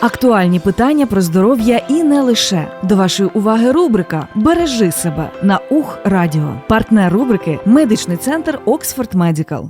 Актуальні питання про здоров'я і не лише до вашої уваги. Рубрика Бережи себе на Ух Радіо. Партнер рубрики Медичний центр Оксфорд Медікал.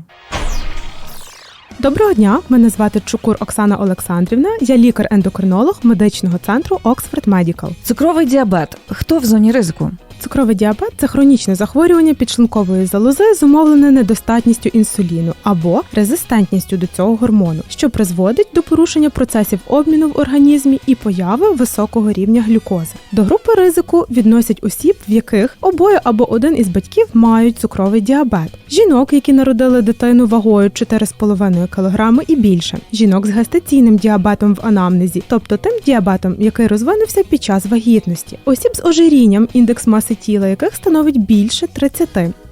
Доброго дня, мене звати Чукур Оксана Олександрівна. Я лікар-ендокринолог медичного центру Оксфорд Медікал. Цукровий діабет. Хто в зоні ризику? Цукровий діабет це хронічне захворювання підшлункової залози, зумовлене недостатністю інсуліну або резистентністю до цього гормону, що призводить до порушення процесів обміну в організмі і появи високого рівня глюкози. До групи ризику відносять осіб, в яких обоє або один із батьків мають цукровий діабет, жінок, які народили дитину вагою 4,5 кг і більше, жінок з гестаційним діабетом в анамнезі, тобто тим діабетом, який розвинувся під час вагітності, осіб з ожирінням, індекс маси тіла яких становить більше 30,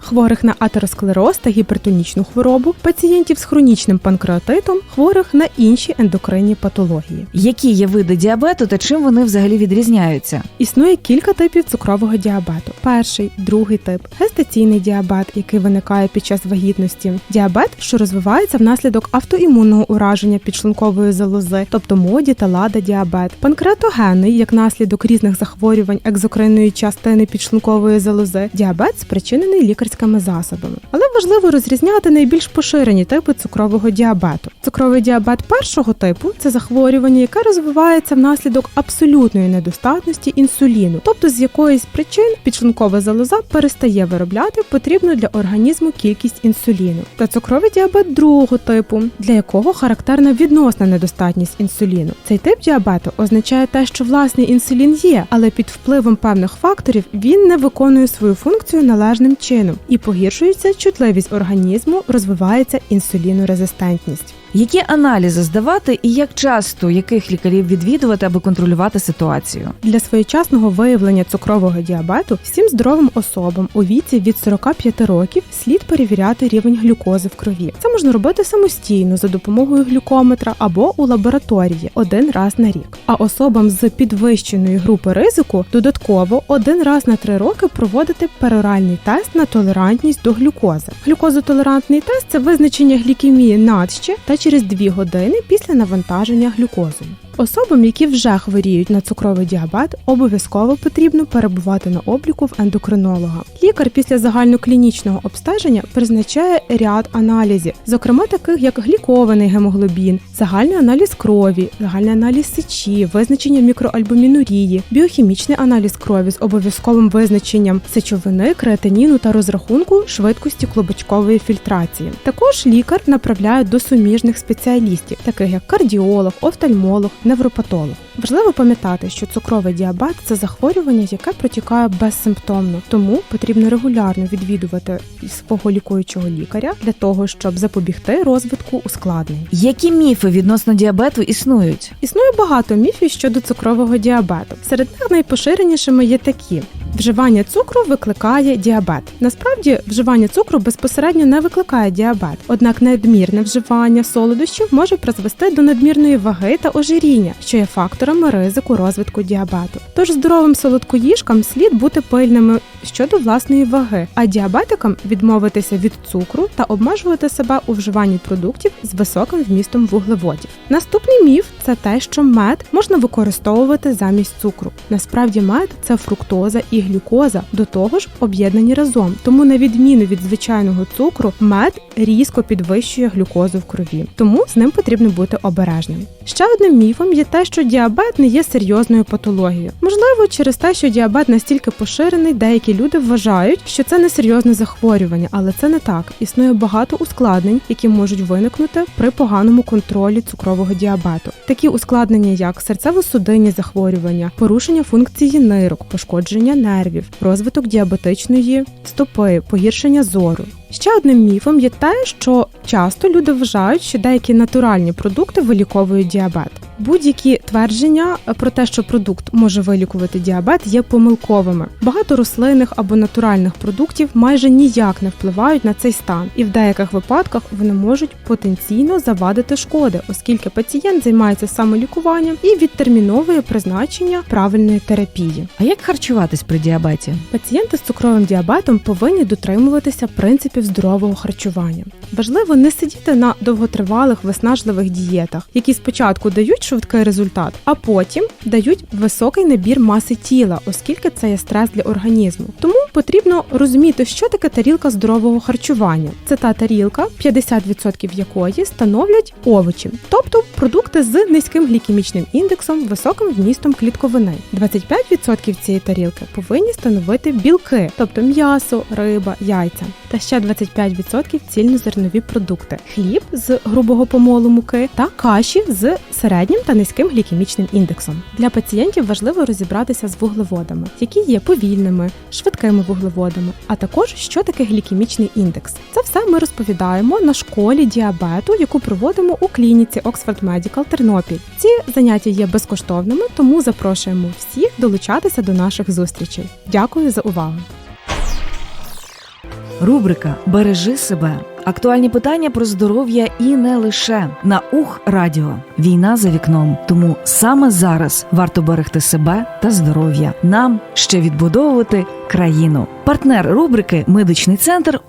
хворих на атеросклероз та гіпертонічну хворобу, пацієнтів з хронічним панкреатитом, хворих на інші ендокринні патології. Які є види діабету та чим вони взагалі відрізняються? Існує кілька типів цукрового діабету: перший, другий тип гестаційний діабет, який виникає під час вагітності, діабет, що розвивається внаслідок автоімунного ураження підшлункової залози, тобто моді та лада діабет, панкреатогенний, як наслідок різних захворювань екзокринної частини підшлункової залози, діабет спричинений лікарськими засобами. Але важливо розрізняти найбільш поширені типи цукрового діабету. Цукровий діабет першого типу це захворювання, яке розвивається внаслідок абсолютної недостатності інсуліну, тобто з якоїсь причин підшлункова залоза перестає виробляти потрібну для організму кількість інсуліну. Та цукровий діабет другого типу, для якого характерна відносна недостатність інсуліну. Цей тип діабету означає те, що власний інсулін є, але під впливом певних факторів він не виконує свою функцію належним чином і погіршується чутливість організму, розвивається інсулінорезистентність. Які аналізи здавати і як часто яких лікарів відвідувати, аби контролювати ситуацію? Для своєчасного виявлення цукрового діабету всім здоровим особам у віці від 45 років слід перевіряти рівень глюкози в крові. Це можна робити самостійно за допомогою глюкометра або у лабораторії один раз на рік. А особам з підвищеної групи ризику додатково один раз на три роки проводити пероральний тест на толерантність до глюкози. Глюкозотолерантний тест це визначення глікемії надще та через 2 години після навантаження глюкозою. Особам, які вже хворіють на цукровий діабет, обов'язково потрібно перебувати на обліку в ендокринолога. Лікар після загальноклінічного обстеження призначає ряд аналізів, зокрема таких як глікований гемоглобін, загальний аналіз крові, загальний аналіз сечі, визначення мікроальбумінурії, біохімічний аналіз крові з обов'язковим визначенням сечовини, креатиніну та розрахунку швидкості клубочкової фільтрації. Також лікар направляє до суміжних спеціалістів, таких як кардіолог, офтальмолог, невропатолог. Важливо пам'ятати, що цукровий діабет це захворювання, яке протікає безсимптомно, тому потрібно регулярно відвідувати свого лікуючого лікаря для того, щоб запобігти розвитку ускладнень. Які міфи відносно діабету існують? Існує багато міфів щодо цукрового діабету. Серед них найпоширенішими є такі. Вживання цукру викликає діабет. Насправді, вживання цукру безпосередньо не викликає діабет, однак надмірне вживання солодощів може призвести до надмірної ваги та ожиріння, що є факторами ризику розвитку діабету. Тож здоровим солодкоїжкам слід бути пильними щодо власної ваги, а діабетикам відмовитися від цукру та обмежувати себе у вживанні продуктів з високим вмістом вуглеводів. Наступний міф це те, що мед можна використовувати замість цукру. Насправді мед це фруктоза і глюкоза, до того ж об'єднані разом. Тому, на відміну від звичайного цукру, мед різко підвищує глюкозу в крові, тому з ним потрібно бути обережним. Ще одним міфом є те, що діабет не є серйозною патологією. Можливо, через те, що діабет настільки поширений, деякі люди вважають, що це не серйозне захворювання, але це не так. Існує багато ускладнень, які можуть виникнути при поганому контролі цукрового діабету. Такі ускладнення, як серцево-судинні захворювання, порушення функції нирок, пошкодження нервів, розвиток діабетичної стопи, погіршення зору. Ще одним міфом є те, що часто люди вважають, що деякі натуральні продукти виліковують діабет. Будь-які твердження про те, що продукт може вилікувати діабет, є помилковими. Багато рослинних або натуральних продуктів майже ніяк не впливають на цей стан, і в деяких випадках вони можуть потенційно завадити шкоди, оскільки пацієнт займається самолікуванням і відтерміновує призначення правильної терапії. А як харчуватись при діабеті? Пацієнти з цукровим діабетом повинні дотримуватися принципів здорового харчування. Важливо не сидіти на довготривалих виснажливих дієтах, які спочатку дають швидкий результат, а потім дають високий набір маси тіла, оскільки це є стрес для організму. Тому потрібно розуміти, що таке тарілка здорового харчування. Це та тарілка, 50% якої становлять овочі, тобто продукти з низьким глікемічним індексом, високим вмістом клітковини. 25% цієї тарілки повинні становити білки, тобто м'ясо, риба, яйця, та ще 25% цільнозернові продукти, хліб з грубого помолу муки та каші з середнім та низьким глікемічним індексом. Для пацієнтів важливо розібратися з вуглеводами, які є повільними, швидкими вуглеводами, а також що таке глікемічний індекс. Це все ми розповідаємо на школі діабету, яку проводимо у клініці Oxford Medical Тернопіль. Ці заняття є безкоштовними, тому запрошуємо всіх долучатися до наших зустрічей. Дякую за увагу. Рубрика Бережи себе. Актуальні питання про здоров'я і не лише на Ух Радіо. Війна за вікном. Тому саме зараз варто берегти себе та здоров'я. Нам ще відбудовувати країну. Партнер рубрики Медичний центр